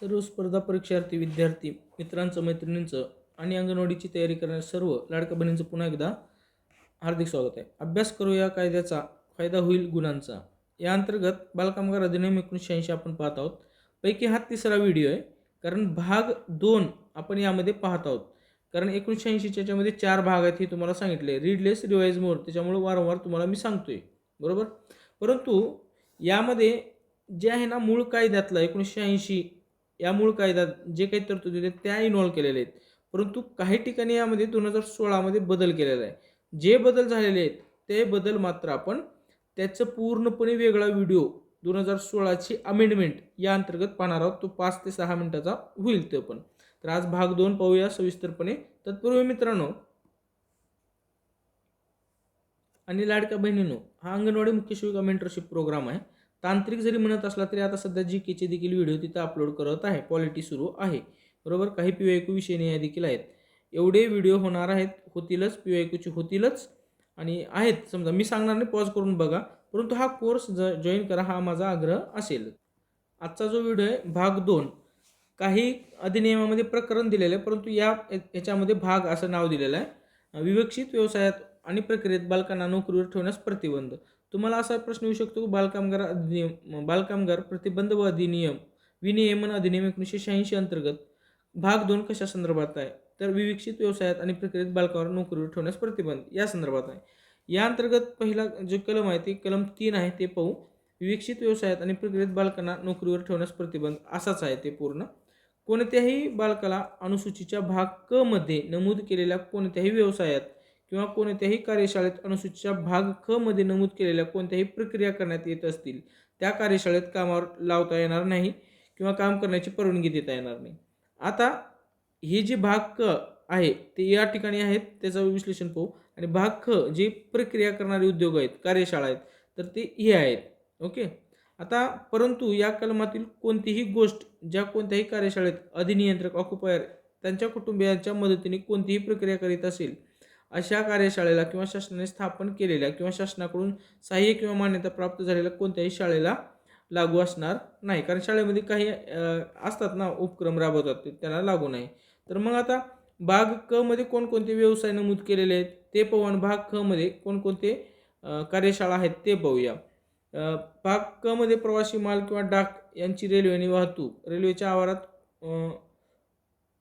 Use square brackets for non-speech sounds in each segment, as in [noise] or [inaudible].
सर्व स्पर्धा परीक्षार्थी विद्यार्थी मित्रांचं मैत्रिणींचं आणि अंगणवाडीची तयारी करणाऱ्या सर्व लाडक्या बहिणींचं पुन्हा एकदा हार्दिक स्वागत आहे. अभ्यास करू या कायद्याचा. फायदा होईल गुणांचा. या अंतर्गत बालकामगार अधिनियम एकोणीसशे ऐंशी आपण पाहत आहोत. पैकी हा तिसरा व्हिडिओ आहे. कारण भाग दोन आपण यामध्ये पाहत आहोत. कारण एकोणीसशे ऐंशीच्या याच्यामध्ये चार भाग आहेत हे तुम्हाला सांगितले. रीडलेस रिवाईज मोर त्याच्यामुळे वारंवार तुम्हाला मी सांगतोय. बरोबर? परंतु यामध्ये जे आहे ना मूळ कायद्यातला एकोणीसशे ऐंशी या मूळ कायद्यात जे काही तरतुदी आहेत त्या इन्व्हॉल्व केलेल्या आहेत. परंतु काही ठिकाणी यामध्ये दोन हजार सोळामध्ये बदल केलेला आहे. जे बदल झालेले आहेत ते बदल मात्र आपण त्याचं पूर्णपणे वेगळा व्हिडिओ दोन हजार सोळाची अमेंडमेंट या अंतर्गत पाहणार आहोत. तो पाच ते सहा मिनिटाचा होईल ते पण. तर आज भाग दोन पाहूया सविस्तरपणे. तत्पूर्वी मित्रांनो आणि लाडक्या बहिणींनो हा अंगणवाडी मुख्य शिविका मेंटरशिप प्रोग्राम आहे. तांत्रिक जरी म्हणत असला तरी आता सध्या जी केचे देखील व्हिडिओ तिथं अपलोड करत आहे. पॉलिटी सुरू आहे. बरोबर? काही पी वायकू विषय या देखील आहेत. एवढे व्हिडिओ होणार आहेत होतीलच पी वायकूचे होतीलच आणि आहेत. समजा मी सांगणार नाही पॉज करून बघा. परंतु हा कोर्स ज जॉईन करा हा माझा आग्रह असेल. आजचा जो व्हिडिओ आहे भाग दोन. काही अधिनियमामध्ये प्रकरण दिलेलं आहे परंतु या याच्यामध्ये भाग असं नाव दिलेलं आहे. विवक्षित व्यवसायात आणि प्रक्रियेत बालकांना नोकरीवर ठेवण्यास प्रतिबंध. तुम्हाला असा प्रश्न येऊ शकतो बालकामगार अधिनियम बालकामगार प्रतिबंध व अधिनियम विनियमन अधिनियम एकोणीसशे शहाऐंशी अंतर्गत भाग दोन कशा संदर्भात आहे? तर विविक्षित व्यवसायात आणि प्रक्रियेत बालकावर नोकरीवर ठेवण्यास प्रतिबंध या संदर्भात आहे. या अंतर्गत पहिला जे कलम आहे ते कलम तीन आहे ते पाहू. विविक्षित व्यवसायात आणि प्रक्रियेत बालकांना नोकरीवर ठेवण्यास प्रतिबंध असाच आहे ते पूर्ण. कोणत्याही बालकाला अनुसूचीच्या भाग क मध्ये नमूद केलेल्या कोणत्याही व्यवसायात किंवा कोणत्याही कार्यशाळेत अनुसूचीच्या भाग ख मध्ये नमूद केलेल्या कोणत्याही प्रक्रिया करण्यात येत असतील त्या कार्यशाळेत कामावर लावता येणार नाही किंवा काम करण्याची परवानगी देता येणार नाही. आता हे जे भाग क आहे ते या ठिकाणी आहेत त्याचं विश्लेषण पाहू. आणि भाग ख जे प्रक्रिया करणारे उद्योग आहेत कार्यशाळा आहेत तर ते हे आहेत. ओके? आता परंतु या कलमातील कोणतीही गोष्ट ज्या कोणत्याही कार्यशाळेत अधिनियंत्रक ऑक्युपायर त्यांच्या कुटुंबियांच्या मदतीने कोणतीही प्रक्रिया करीत असेल अशा कार्यशाळेला किंवा शासनाने स्थापन केलेल्या किंवा शासनाकडून सहाय्य किंवा मान्यता प्राप्त झालेल्या कोणत्याही शाळेला लागू असणार नाही. कारण शाळेमध्ये काही असतात ना उपक्रम राबवतात ते त्याला लागू नाही. तर मग आता भाग क मध्ये कोणकोणते व्यवसाय नमूद केलेले आहेत? ते पाहू आणि भाग ख मध्ये कोणकोणते कार्यशाळा आहेत ते पाहूया. भाग क मध्ये प्रवासी माल किंवा डाक यांची रेल्वेने वाहतूक. रेल्वेच्या आवारात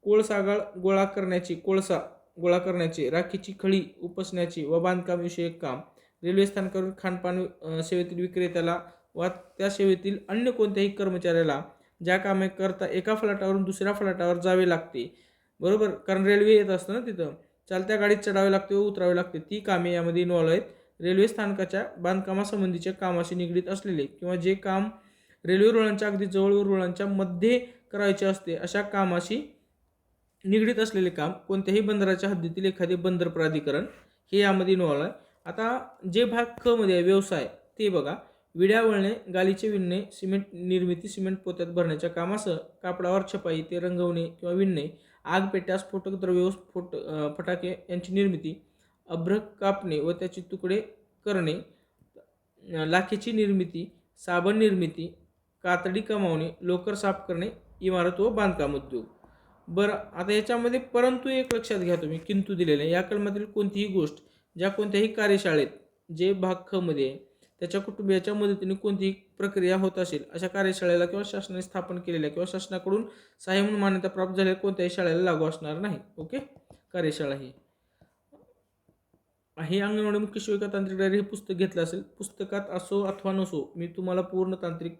कोळसागाळ गोळा करण्याची कोळसा गोळा करण्याचे राखीची खळी उपसण्याची व बांधकामविषयक काम. रेल्वे स्थानकावर खानपान सेवेतील विक्रेत्याला वा त्या सेवेतील अन्य कोणत्याही कर्मचाऱ्याला ज्या कामे करता एका फलाटावरून दुसऱ्या फलाटावर जावे लागते. बरोबर? कारण रेल्वे येत असतं ना तिथं. चालत्या गाडीत चढावे लागते व उतरावे लागते. ती कामे यामध्ये इन्व्हॉल्व आहेत. रेल्वे स्थानकाच्या बांधकामासंबंधीच्या कामाशी निगडीत असलेले किंवा जे काम रेल्वे रुळांच्या अगदी जवळ रुळांच्या मध्ये करायचे असते अशा कामाशी निगडीत असलेले काम कोणत्याही बंदराच्या हद्दीतील एखादे बंदर प्राधिकरण हे यामध्ये इन्व्हॉल्व आहे. आता जे भाग ख मध्ये आहे व्यवसाय ते बघा. विड्या वळणे गालीचे विणणे सिमेंट निर्मिती सिमेंट पोत्यात भरण्याच्या कामासह कापडावर छपाई ते रंगवणे किंवा विणणे आग पेट्या स्फोटक द्रव्य स्फोट फटाके यांची निर्मिती अभ्रक कापणे व त्याचे तुकडे करणे लाखेची निर्मिती साबण निर्मिती कातडी कमावणे लोकर साफ करणे इमारत व बांधकाम उद्योग. बरं आता याच्यामध्ये परंतु एक लक्षात घ्या तुम्ही किंतू आहे. या कलमातील कोणतीही गोष्ट ज्या कोणत्याही कार्यशाळेत जे भाग ख मध्ये आहे त्याच्या कुटुंबियाच्या मदतीने कोणतीही प्रक्रिया होत असेल अशा कार्यशाळेला किंवा शासनाने स्थापन केलेल्या किंवा शासनाकडून सहाय्य म्हणून मान्यता प्राप्त झालेल्या कोणत्याही शाळेला लागू असणार नाही ओके? कार्यशाळा ही. हे अंगणवाडी मुख्य शिविका तांत्रिक डायरी हे पुस्तक घेतलं असेल. पुस्तकात असो अथवा नसो मी तुम्हाला पूर्ण तांत्रिक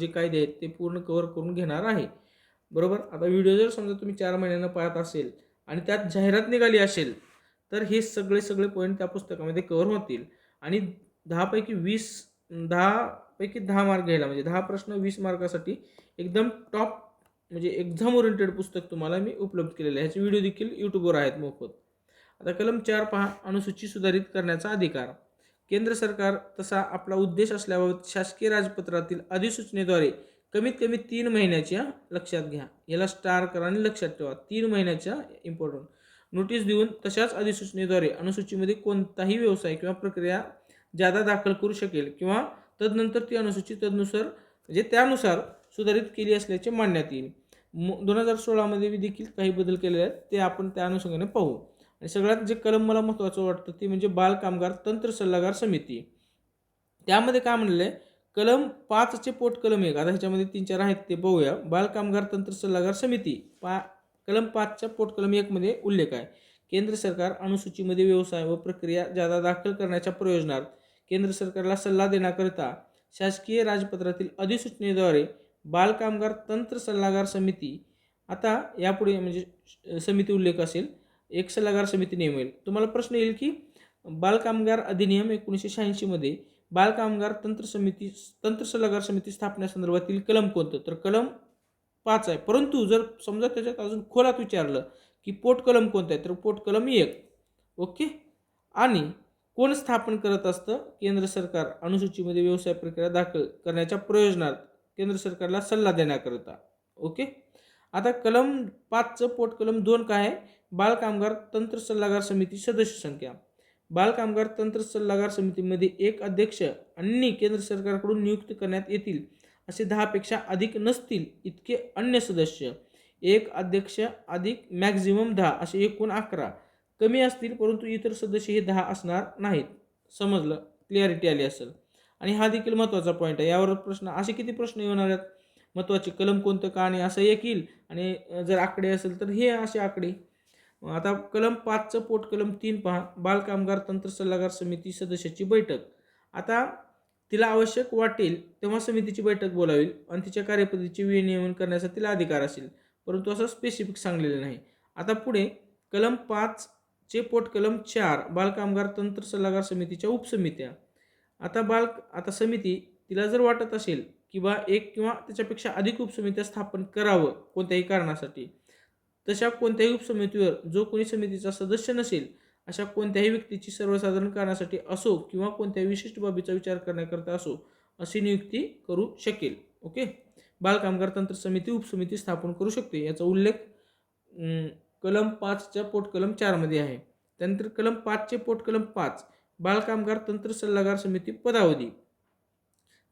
जे कायदे आहेत ते पूर्ण कव्हर करून घेणार आहे. बरोबर? आता व्हिडिओ जर समजा तुम्ही चार महिन्यानं पाहत असेल आणि त्यात जाहिरात निघाली असेल तर हे सगळे सगळे पॉईंट त्या पुस्तकामध्ये कव्हर होतील. आणि दहापैकी वीस दहापैकी दहा मार्क घ्यायला म्हणजे दहा प्रश्न वीस मार्कासाठी एकदम टॉप म्हणजे एक्झाम ओरिएंटेड पुस्तक तुम्हाला मी उपलब्ध केलेलं आहे. ह्याचे व्हिडिओ देखील यूट्यूबवर आहेत मोफत. आता कलम चार पहा अनुसूची सुधारित करण्याचा अधिकार. केंद्र सरकार तसा आपला उद्देश असल्याबाबत शासकीय राजपत्रातील अधिसूचनेद्वारे कमीत कमी तीन महिन्याच्या लक्षात घ्या. याला स्टार करा आणि लक्षात ठेवा. तीन महिन्याच्या इम्पॉर्टंट नोटीस देऊन तशाच अधिसूचनेद्वारे अनुसूचीमध्ये कोणताही व्यवसाय किंवा प्रक्रिया जादा दाखल करू शकेल किंवा तदनंतर ती अनुसूची तदनुसार म्हणजे त्यानुसार सुधारित केली असल्याचे मानण्यात येईल. दोन हजार सोळामध्ये देखील काही बदल केलेले आहेत. ते आपण त्या अनुषंगाने पाहू. आणि सगळ्यात जे कलम मला महत्त्वाचं वाटतं ते म्हणजे बाल कामगार तंत्र सल्लागार समिती. त्यामध्ये काय म्हणलं? आहे कलम पाचचे पोट कलम एक. आता ह्याच्यामध्ये तीन चार आहेत ते बघूया. बालकामगार तंत्र सल्लागार समिती पा कलम पाचच्या पोट कलम एकमध्ये उल्लेख आहे. केंद्र सरकार अनुसूचीमध्ये व्यवसाय व प्रक्रिया जादा दाखल करण्याच्या प्रयोजनात केंद्र सरकारला सल्ला देण्याकरिता शासकीय राजपत्रातील अधिसूचनेद्वारे बालकामगार तंत्र सल्लागार समिती आता यापुढे म्हणजे समिती उल्लेख असेल एक सल्लागार समिती नेमेल तुम्हाला प्रश्न येईल की बालकामगार अधिनियम एकोणीसशे शहाऐंशीमध्ये बालकामगार तंत्र समिती तंत्र सल्लागार समिती स्थापण्यासंदर्भातील कलम कोणतं? तर कलम पाच आहे. परंतु जर समजा त्याच्यात अजून खोलात विचारलं की पोट कलम कोणतं आहे तर पोट कलम एक. ओके? आणि कोण स्थापन करत असतं? केंद्र सरकार अनुसूचीमध्ये व्यवसाय प्रक्रिया दाखल करण्याच्या प्रयोजनात केंद्र सरकारला सल्ला देण्याकरिता. ओके? आता कलम पाचचं पोट कलम दोन काय आहे? बालकामगार तंत्र सल्लागार समिती सदस्य संख्या. बालकामगार तंत्र सल्लागार समितीमध्ये एक अध्यक्ष आणि केंद्र सरकारकडून नियुक्त करण्यात येतील असे दहापेक्षा अधिक नसतील इतके अन्य सदस्य. एक अध्यक्ष अधिक मॅक्झिमम दहा असे एकूण अकरा. कमी असतील परंतु इतर सदस्य हे दहा असणार नाहीत. समजलं? क्लिअरिटी आली असेल. आणि हा देखील महत्त्वाचा पॉईंट आहे. यावर प्रश्न असे किती प्रश्न येणार आहेत महत्त्वाचे कलम कोणतं का आणि असं एक येईल? आणि जर आकडे असेल तर हे असे आकडे. आता कलम पाचचं पोट कलम तीन पहा. बालकामगार तंत्र सल्लागार समिती सदस्याची बैठक. आता तिला आवश्यक वाटेल तेव्हा समितीची बैठक बोलावी आणि तिच्या कार्यपद्धतीचे विनियमन करण्याचा तिला अधिकार असेल. परंतु असं स्पेसिफिक सांगलेलं नाही. आता पुढे कलम पाचचे पोट कलम चार बालकामगार तंत्र सल्लागार समितीच्या उपसमित्या. आता बाल आता समिती तिला जर वाटत असेल की बा एक किंवा त्याच्यापेक्षा अधिक उपसमित्या स्थापन करावं कोणत्याही कारणासाठी तशा कोणत्याही उपसमितीवर जो कोणी समितीचा सदस्य नसेल अशा कोणत्याही व्यक्तीची सर्वसाधारण कारणासाठी असो किंवा कोणत्याही विशिष्ट बाबीचा विचार करण्याकरता असो अशी नियुक्ती करू शकेल. ओके? बालकामगार तंत्र समिती उपसमिती स्थापन करू शकते. याचा उल्लेख कलम पाचच्या पोटकलम चारमध्ये आहे. त्यानंतर कलम पाचचे पोटकलम पाच बालकामगार तंत्र सल्लागार समिती पदावधी.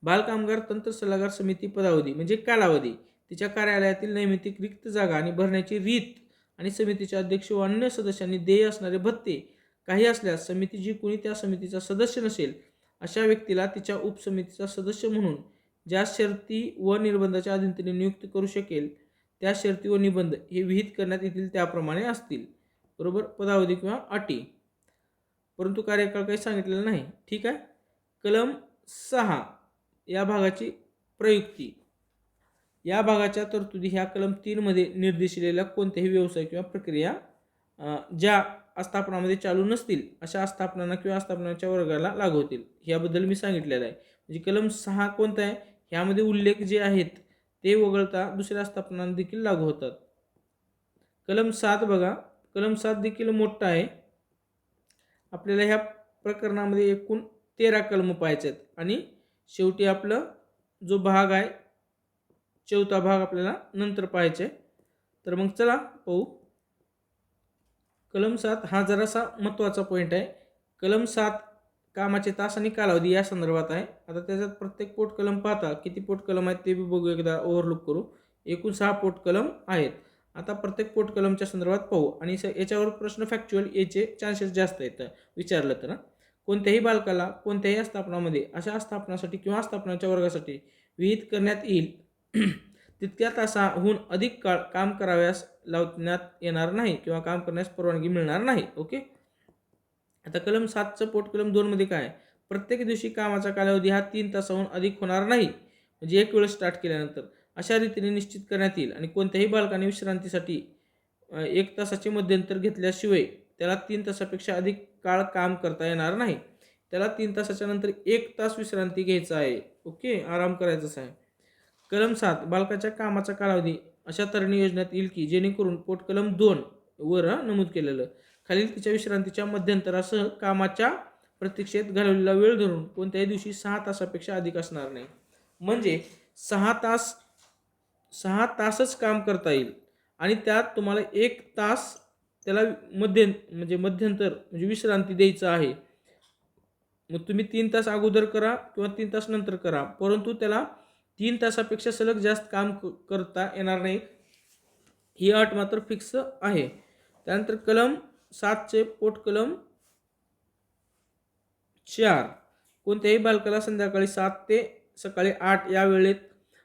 बालकामगार तंत्र सल्लागार समिती पदावधी म्हणजे कालावधी. तिच्या कार्यालयातील नैमितिक रिक्त जागा आणि भरण्याची रीत आणि समितीचे अध्यक्ष व अन्य सदस्यांनी देय असणारे भत्ते काही असल्यास समिती जी कोणी त्या समितीचा सदस्य नसेल अशा व्यक्तीला तिच्या उपसमितीचा सदस्य म्हणून ज्या शर्ती व निर्बंधाच्या अधीनतेने नियुक्त करू शकेल त्या शर्ती व निबंध हे विहित करण्यात येतील त्याप्रमाणे असतील. बरोबर? पदावधी किंवा अटी. परंतु कार्यकाळ काही सांगितलेला नाही. ठीक आहे? कलम सहा या भागाची प्रयुक्ती. या भागाच्या तरतुदी ह्या कलम तीनमध्ये निर्देशिलेल्या कोणत्याही व्यवसाय किंवा प्रक्रिया ज्या आस्थापनामध्ये चालू नसतील अशा आस्थापनांना किंवा आस्थापनाच्या वर्गाला लागू होतील. याबद्दल मी सांगितलेलं आहे. म्हणजे कलम सहा कोणता आहे? ह्यामध्ये उल्लेख जे आहेत ते वगळता दुसऱ्या आस्थापनांना देखील लागू होतात. कलम सात बघा. कलम सात देखील मोठा आहे. आपल्याला ह्या प्रकरणामध्ये एकूण तेरा कलम पाहायचे आहेत. आणि शेवटी आपलं जो भाग आहे चौथा भाग आपल्याला नंतर पाहायचा आहे. तर मग चला पाहू. कलम सात हा जरासा महत्त्वाचा पॉईंट आहे. कलम सात कामाचे तास आणि कालावधी या संदर्भात आहे. आता त्याच्यात प्रत्येक पोट कलम पाहता किती पोट कलम आहेत ते बी बघू एकदा ओव्हरलुक करू. एकूण सहा पोट कलम आहेत. आता प्रत्येक पोट कलमच्या संदर्भात पाहू. आणि स- याच्यावर प्रश्न फॅक्च्युअल याचे चान्सेस जास्त आहेत विचारलं तर कोणत्याही बालकाला कोणत्याही आस्थापनामध्ये अशा आस्थापनासाठी किंवा आस्थापनाच्या वर्गासाठी विहित करण्यात येईल [clears throat] तितक्या तासाहून अधिक काळ काम कराव्यास लावण्यात येणार नाही किंवा काम करण्यास परवानगी मिळणार नाही ओके? आता कलम सातचं पोट कलम दोनमध्ये काय प्रत्येक दिवशी कामाचा कालावधी हा तीन तासाहून अधिक होणार नाही. म्हणजे एक वेळ स्टार्ट केल्यानंतर अशा रीतीने निश्चित करण्यात येईल आणि कोणत्याही बालकाने विश्रांतीसाठी एक तासाचे मध्यंतर घेतल्याशिवाय त्याला तीन तासापेक्षा अधिक काळ काम करता येणार नाही. त्याला तीन तासाच्या नंतर एक तास विश्रांती घ्यायचा आहे ओके? आराम करायचाच आहे. कलम सात बालकाच्या कामाचा कालावधी अशा तऱ्हेने योजनेत येईल की जेणेकरून पोट कलम दोन वर नमूद केलेलं. खालील तिच्या विश्रांतीच्या मध्यंतरासह कामाच्या प्रतीक्षेत घालवलेला वेळ धरून कोणत्याही दिवशी सहा तासापेक्षा अधिक असणार नाही. म्हणजे सहा तास सहा तासच काम करता येईल आणि त्यात तुम्हाला एक तास त्याला मध्य म्हणजे मध्यंतर म्हणजे विश्रांती द्यायचं आहे. मग तुम्ही तीन तास अगोदर करा किंवा तीन तास नंतर करा परंतु त्याला तीन तासापेक्षा सलग जास्त काम क- करता येणार नाही. ही अट मात्र फिक्स आहे. त्यानंतर कलम सातचे पोट कलम चार. कोणत्याही बालकाला संध्याकाळी सात ते सकाळी आठ या वेळेत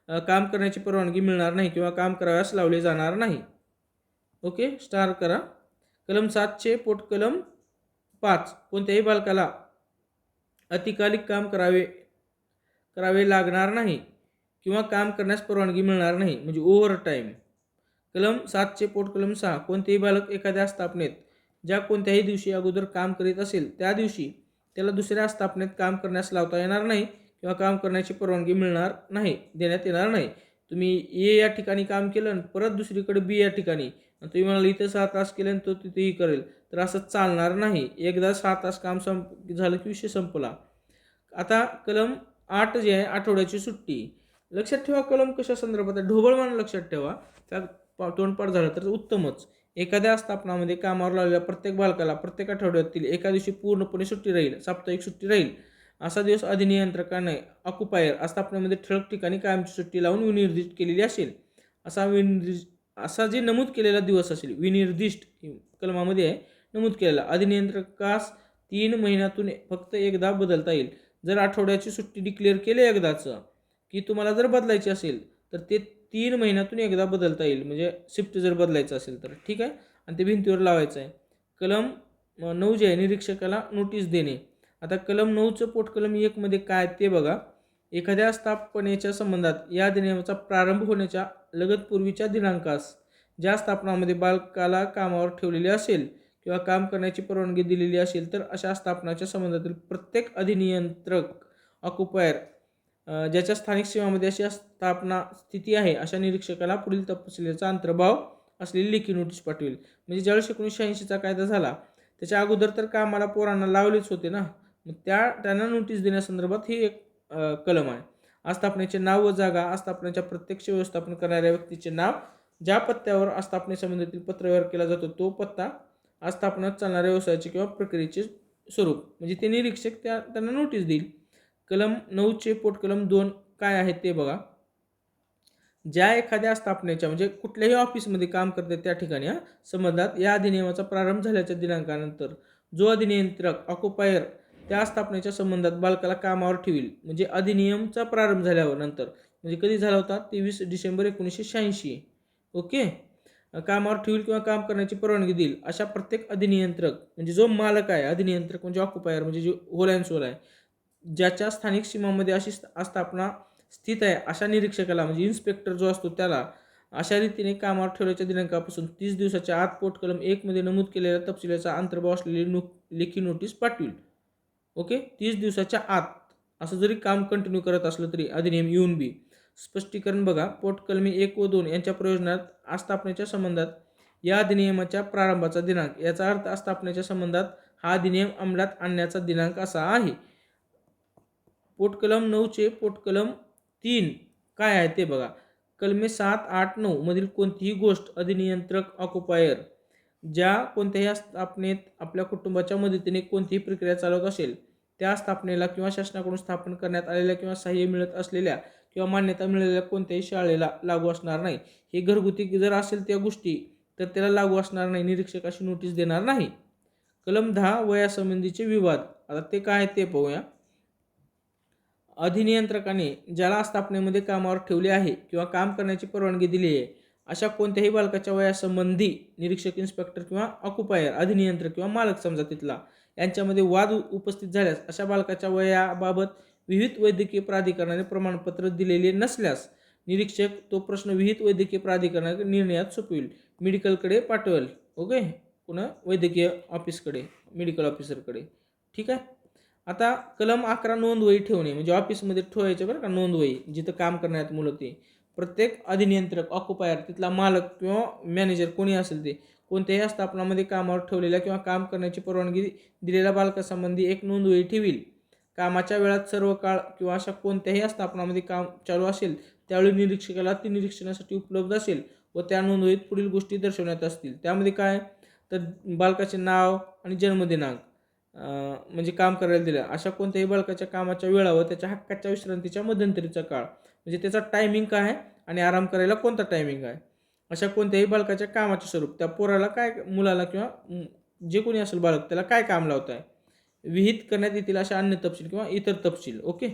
काम करण्याची परवानगी मिळणार नाही किंवा काम कराव्यास लावले जाणार नाही. ओके? स्टार करा. कलम सातचे पोट कलम पाच. कोणत्याही बालकाला अतिकालिक काम करावे करावे लागणार नाही. किंवा काम करण्यास परवानगी मिळणार नाही म्हणजे ओव्हर टाईम कलम सातचे पोट कलम सहा कोणतेही बालक एखाद्या स्थापनेत ज्या कोणत्याही दिवशी अगोदर काम करीत असेल त्या दिवशी त्याला दुसऱ्या स्थापनेत काम करण्यास लावता येणार नाही किंवा काम करण्याची परवानगी मिळणार नाही देण्यात येणार नाही. तुम्ही ए या ठिकाणी काम केलं आणि परत दुसरीकडे बी या ठिकाणी तुम्ही म्हणाल इथं सहा तास केले आणि तो तिथेही करेल. तर असं चालणार नाही. एकदा सहा तास काम संप झालं की विषय संपला. आता कलम आठ जे आहे आठवड्याची सुट्टी. लक्षात ठेवा कलम कशा संदर्भात ढोबळमान लक्षात ठेवा. त्या पा- तोंडपाठ झालं तर उत्तमच. एखाद्या स्थापनामध्ये कामावर लावलेल्या प्रत्येक बालकाला प्रत्येक आठवड्यातील एका दिवशी पूर्णपणे सुट्टी राहील साप्ताहिक सुट्टी राहील. असा दिवस अधिनियंत्रकाने ऑक्युपायर स्थापनेमध्ये ठळक ठिकाणी कायमची सुट्टी लावून विनिर्दिष्ट केलेली असेल. असा विनिर्दिष्ट असा जे नमूद केलेला दिवस असेल विनिर्दिष्ट कलमामध्ये आहे नमूद केलेला अधिनियंत्रकास तीन महिन्यातून फक्त एकदा बदलता येईल. जर आठवड्याची सुट्टी डिक्लेअर केली एकदाचं की तुम्हाला जर बदलायची असेल तर ते तीन महिन्यातून एकदा बदलता येईल. म्हणजे शिफ्ट जर बदलायचं असेल तर. ठीक आहे? आणि ते भिंतीवर लावायचं आहे. कलम नऊ जे आहे निरीक्षकाला नोटीस देणे. आता कलम नऊचं पोट कलम एकमध्ये काय ते बघा. एखाद्या स्थापनेच्या संबंधात या अधिनियमाचा प्रारंभ होण्याच्या लगतपूर्वीच्या दिनांकास ज्या स्थापनामध्ये बालकाला कामावर ठेवलेले असेल किंवा काम करण्याची परवानगी दिलेली असेल तर अशा स्थापनाच्या संबंधातील प्रत्येक अधिनियंत्रक ऑक्युपायर ज्याच्या स्थानिक सीमामध्ये अशी स्थापना स्थिती आहे अशा निरीक्षकाला पुढील तपशिलाचा अंतर्भाव असलेली लेखी नोटीस पाठवेल. म्हणजे ज्यावेळेस एकोणीसशे ऐंशीचा कायदा झाला त्याच्या अगोदर तर कामाला पोरांना लावलेच होते ना. मग त्या त्यांना नोटीस देण्यासंदर्भात ही एक कलम आहे. आस्थापनेचे नाव व जागा आस्थापनेच्या प्रत्यक्ष व्यवस्थापन करणाऱ्या व्यक्तीचे नाव ज्या पत्त्यावर आस्थापनेसंबंधीतील पत्रव्यवहार केला जातो तो पत्ता आस्थापनात चालणाऱ्या व्यवसायाचे किंवा प्रक्रियेचे स्वरूप. म्हणजे ते निरीक्षक त्या त्यांना नोटीस देईल. कलम नऊचे पोट कलम दोन काय आहे ते बघा. ज्या एखाद्या स्थापनेच्या म्हणजे कुठल्याही ऑफिसमध्ये काम करते त्या ठिकाणी हा, संबंधात या अधिनियमाचा प्रारंभ झाल्याच्या दिनांकानंतर जो अधिनियंत्रक ऑक्युपायर त्या स्थापनेच्या संबंधात बालकाला कामावर ठेवील. म्हणजे अधिनियमचा प्रारंभ झाल्यावर नंतर म्हणजे कधी झाला होता? तेवीस डिसेंबर एकोणीसशे शहाऐंशी. ओके? कामावर ठेवील किंवा काम करण्याची परवानगी देईल अशा प्रत्येक अधिनियंत्रक म्हणजे जो मालक आहे अधिनियंत्रक म्हणजे ऑक्युपायर म्हणजे जो होल अँड सोल आहे ज्याच्या स्थानिक सीमामध्ये अशी स्थापना आस्थापना स्थित आहे अशा निरीक्षकाला म्हणजे इन्स्पेक्टर जो असतो त्याला अशा रीतीने कामावर ठेवल्याच्या दिनांकापासून तीस दिवसाच्या आत पोट कलम एकमध्ये नमूद केलेल्या तपशिलाचा अंतर्भाव असलेली नो लेखी नोटीस पाठवील. ओके तीस दिवसाच्या आत असं जरी काम कंटिन्यू करत असलं तरी अधिनियम येऊन बी. स्पष्टीकरण बघा पोट कलमी एक व दोन यांच्या प्रयोजनात आस्थापनेच्या संबंधात या अधिनियमाच्या प्रारंभाचा दिनांक याचा अर्थ आस्थापनेच्या संबंधात हा अधिनियम अंमलात आणण्याचा दिनांक असा आहे. पोट कलम नऊचे पोट कलम तीन. काय आहे ते बघा. कलमे सात आठ नऊ मधील कोणतीही गोष्ट अधिनियंत्रक ऑक्युपायर ज्या कोणत्याही स्थापनेत आपल्या कुटुंबाच्या मदतीने कोणतीही प्रक्रिया चालवत असेल त्या स्थापनेला किंवा शासनाकडून स्थापन करण्यात आलेल्या किंवा सहाय्य मिळत असलेल्या किंवा मान्यता मिळालेल्या कोणत्याही शाळेला लागू असणार नाही. हे घरगुती जर असेल त्या गोष्टी तर त्याला लागू असणार नाही निरीक्षक अशी नोटीस देणार नाही. कलम दहा वयासंबंधीचे विवाद. आता ते काय आहे ते पाहूया. अधिनियंत्रकाने ज्याला स्थापनेमध्ये कामावर ठेवले आहे किंवा काम करण्याची परवानगी दिली आहे. अशा कोणत्याही बालकाच्या वयासंबंधी निरीक्षक इन्स्पेक्टर किंवा ऑक्युपायर अधिनियंत्रक किंवा मालक समजा तिथला यांच्यामध्ये वाद उपस्थित झाल्यास अशा बालकाच्या वयाबाबत विहित वैद्यकीय प्राधिकरणाने प्रमाणपत्र दिलेले नसल्यास निरीक्षक तो प्रश्न विहित वैद्यकीय प्राधिकरणाच्या निर्णयात सोपवेल. मेडिकलकडे पाठवेल. ओके? पुन्हा वैद्यकीय ऑफिसकडे मेडिकल ऑफिसरकडे. ठीक आहे? आता कलम अकरा नोंदवही ठेवणे म्हणजे ऑफिसमध्ये ठेवायचे बरं का नोंदवही जिथं काम करण्यात मुलं ते. प्रत्येक अधिनियंत्रक ऑक्युपायर तिथला मालक किंवा मॅनेजर कोणी असेल ते कोणत्याही स्थापनामध्ये कामावर ठेवलेल्या किंवा काम करण्याची परवानगी दिलेल्या बालकासंबंधी एक नोंदवही ठेवील. कामाच्या वेळात सर्व काळ किंवा अशा कोणत्याही स्थापनामध्ये काम चालू असेल त्यावेळी निरीक्षकाला ती निरीक्षणासाठी उपलब्ध असेल व त्या नोंदवहीत पुढील गोष्टी दर्शवण्यात असतील. त्यामध्ये काय? तर बालकाचे नाव आणि जन्मदिनांक. म्हणजे काम करायला दिलं. अशा कोणत्याही बालकाच्या कामाच्या वेळा व त्याच्या हक्काच्या विश्रांतीच्या मध्यंतरीचा काळ. म्हणजे त्याचा टायमिंग काय आहे आणि आराम करायला कोणता टायमिंग आहे? अशा कोणत्याही बालकाच्या कामाचे स्वरूप. त्या पोराला काय मुलाला किंवा जे कोणी असेल बालक त्याला काय काम लावत आहे विहित करण्यात येतील अशा अन्य तपशील किंवा इतर तपशील. ओके?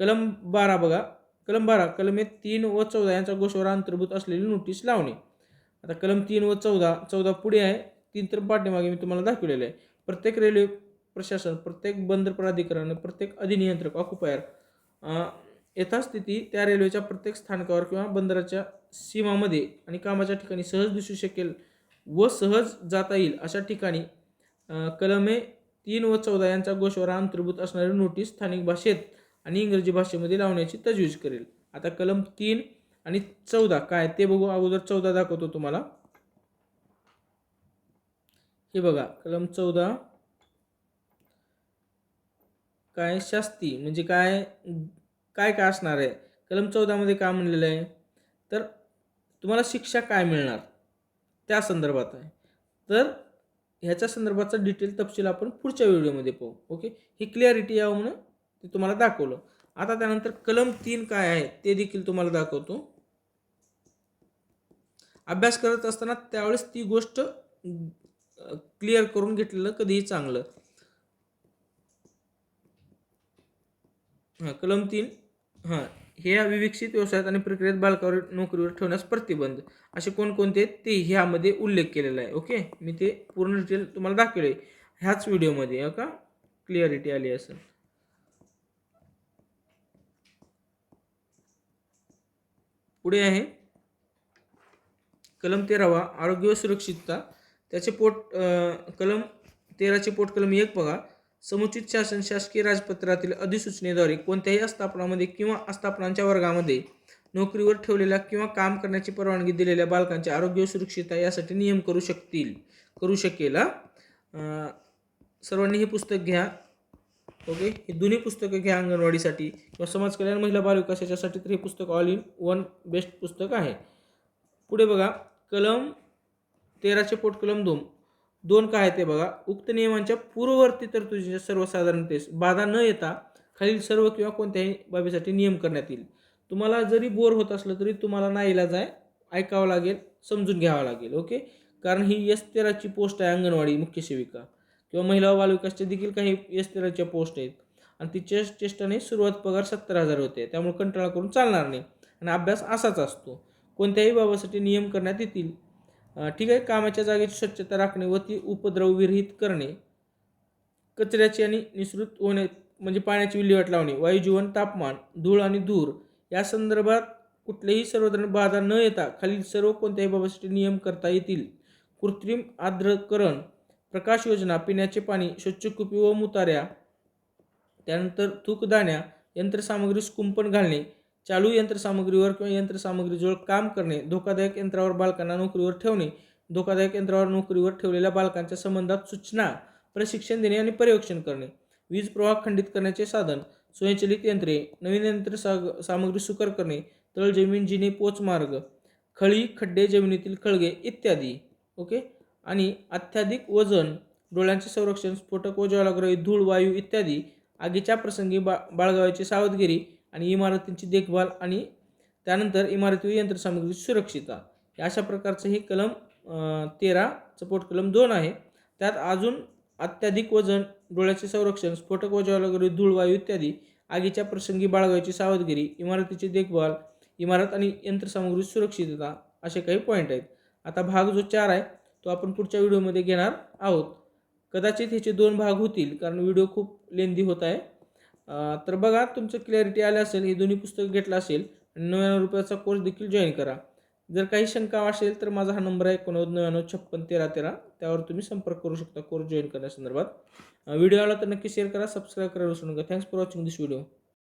कलम बारा बघा. कलम बारा. कलमे तीन व चौदा यांच्या गोष्टीवर अंतर्भूत असलेली नोटीस लावणे. आता कलम तीन व चौदा चौदा पुढे आहे. तीन तर पाठीमागे मी तुम्हाला दाखवलेलं आहे. प्रत्येक रेल्वे प्रशासन प्रत्येक बंदर प्राधिकरण प्रत्येक अधिनियंत्रक ऑक्युपायर यथास्थिती त्या रेल्वेच्या प्रत्येक स्थानकावर किंवा बंदराच्या सीमामध्ये आणि कामाच्या ठिकाणी सहज दिसू शकेल व सहज जाता येईल अशा ठिकाणी कलमे तीन व चौदा यांच्या गोष्टीवर अंतर्भूत असणारी नोटीस स्थानिक भाषेत आणि इंग्रजी भाषेमध्ये लावण्याची तजवीज करेल. आता कलम तीन आणि चौदा काय ते बघू अगोदर चौदा दाखवतो तुम्हाला. हे बघा कलम चौदा काय शास्ती? म्हणजे काय काय काय असणार आहे? कलम चौदामध्ये काय म्हणलेलं आहे? तर तुम्हाला शिक्षा काय मिळणार? त्या संदर्भात आहे. तर ह्याच्या संदर्भाचा डिटेल तपशील आपण पुढच्या व्हिडिओमध्ये पाहू. ओके ही क्लिअरिटी यावं म्हणून ते तुम्हाला दाखवलं. आता त्यानंतर कलम तीन काय आहे ते देखील तुम्हाला दाखवतो. अभ्यास करत असताना त्यावेळेस ती गोष्ट क्लिअर करून घेतलेलं कधीही चांगलं. हां कलम तीन. हां हे अविविकसित व्यवसायात आणि प्रक्रियेत बालकावर नोकरीवर ठेवण्यास प्रतिबंध. असे कोणकोणते ते ह्यामध्ये उल्लेख केलेला आहे. ओके? मी ते पूर्ण डिटेल तुम्हाला दाखवले ह्याच व्हिडिओमध्ये. का? क्लिअरिटी आली असेल. पुढे आहे. कलम तेरावा आरोग्य व सुरक्षितता. त्याचे पोट कलम तेराचे पोट कलम एक बघा. समुचित शासन शासकीय राजपत्रातील अधिसूचनेद्वारे कोणत्याही आस्थापनामध्ये किंवा आस्थापनांच्या वर्गामध्ये नोकरीवर ठेवलेल्या किंवा काम करण्याची परवानगी दिलेल्या बालकांचे आरोग्य व सुरक्षितता यासाठी नियम करू शकतील. करू शकेल सर्वांनी हे पुस्तक घ्या. ओके? हे दोन्ही पुस्तकं घ्या अंगणवाडीसाठी. किंवा समाज कल्याण महिला बालविकास याच्यासाठी तर हे पुस्तक ऑल इन वन बेस्ट पुस्तक आहे. पुढे बघा. कलम तेराचे पोट कलम दोन. दोन काय आहे ते बघा. उक्त नियमांच्या पूर्ववर्ती तरतुदीच्या सर्वसाधारणतेस बाधा न येता खालील सर्व किंवा कोणत्याही बाबीसाठी नियम करण्यात येईल. तुम्हाला जरी बोर होत असलं तरी तुम्हाला नाईलाज आहे ऐकावं लागेल समजून घ्यावं लागेल ओके? कारण ही यस तेराची पोस्ट आहे अंगणवाडी मुख्य सेविका. किंवा महिला व बालविकासच्या देखील काही एस तेराच्या पोस्ट आहेत. आणि तिच्या चेष्टाने सुरुवात पगार सत्तर हजार होते. त्यामुळे कंटाळा करून चालणार नाही. आणि अभ्यास असाच असतो. कोणत्याही बाबासाठी नियम करण्यात येतील. ठीक आहे कामाच्या जागेची स्वच्छता राखणे व ती उपद्रव विरहित करणे कचऱ्याची आणि निसृत होणे म्हणजे पाण्याची विल्हेवाट लावणे वायुजीवन तापमान धूळ आणि धूर या संदर्भात कुठलेही सर्वसाधारण बाधा न येता खालील सर्व कोणत्याही बाबासाठी नियम करता येतील. कृत्रिम आर्द्रकरण प्रकाश योजना पिण्याचे पाणी स्वच्छ कुपी व मुताऱ्या त्यानंतर थूकदाण्या यंत्रसामग्रीस कुंपण घालणे चालू यंत्रसामग्रीवर किंवा यंत्रसामग्रीजवळ काम करणे धोकादायक यंत्रावर बालकांना नोकरीवर ठेवणे धोकादायक यंत्रावर नोकरीवर ठेवलेल्या बालकांच्या संबंधात सूचना प्रशिक्षण देणे आणि पर्यवेक्षण करणे. वीज प्रवाह खंडित करण्याचे साधन स्वयंचलित यंत्रे नवीन यंत्र साग सामग्री सुकर करणे तळ जमीन जिने पोचमार्ग खळी खड्डे जमिनीतील खळगे इत्यादी. ओके? आणि अत्याधिक वजन डोळ्यांचे संरक्षण स्फोटक व ज्वालाग्रही धूळ वायू इत्यादी. आगीच्या प्रसंगी बा बाळगावायची सावधगिरी आणि इमारतींची देखभाल आणि त्यानंतर इमारती यंत्रसामग्री सुरक्षिता सुरक्षितता. अशा प्रकारचं हे कलम तेरा तेराचं कलम दोन आहे. त्यात अजून अत्याधिक वजन डोळ्याचे संरक्षण स्फोटक व ज्वालाग्रही धूळ वायू इत्यादी आगीच्या प्रसंगी बाळगायची सावधगिरी इमारतीची देखभाल इमारत आणि यंत्रसामग्री सुरक्षितता असे काही पॉईंट आहेत. आता भाग जो चार आहे तो आपण पुढच्या व्हिडिओमध्ये घेणार आहोत. कदाचित ह्याचे दोन भाग होतील कारण व्हिडिओ खूप लेंदी होत आहे. तर बघा तुमचं क्लॅरिटी आलं असेल हे दोन्ही पुस्तकं घेतलं असेल नव्याण्णव रुपयाचा कोर्स देखील जॉईन करा. जर काही शंका असेल तर माझा हा नंबर आहे एकोणनव्वद नव्याण्णव छप्पन तेरा तेरा. त्यावर तुम्ही संपर्क करू शकता कोर्स जॉईन करण्यासंदर्भात. व्हिडिओ आला तर नक्की शेअर करा सबस्क्राईब करा विसरू नका. Thanks for watching this video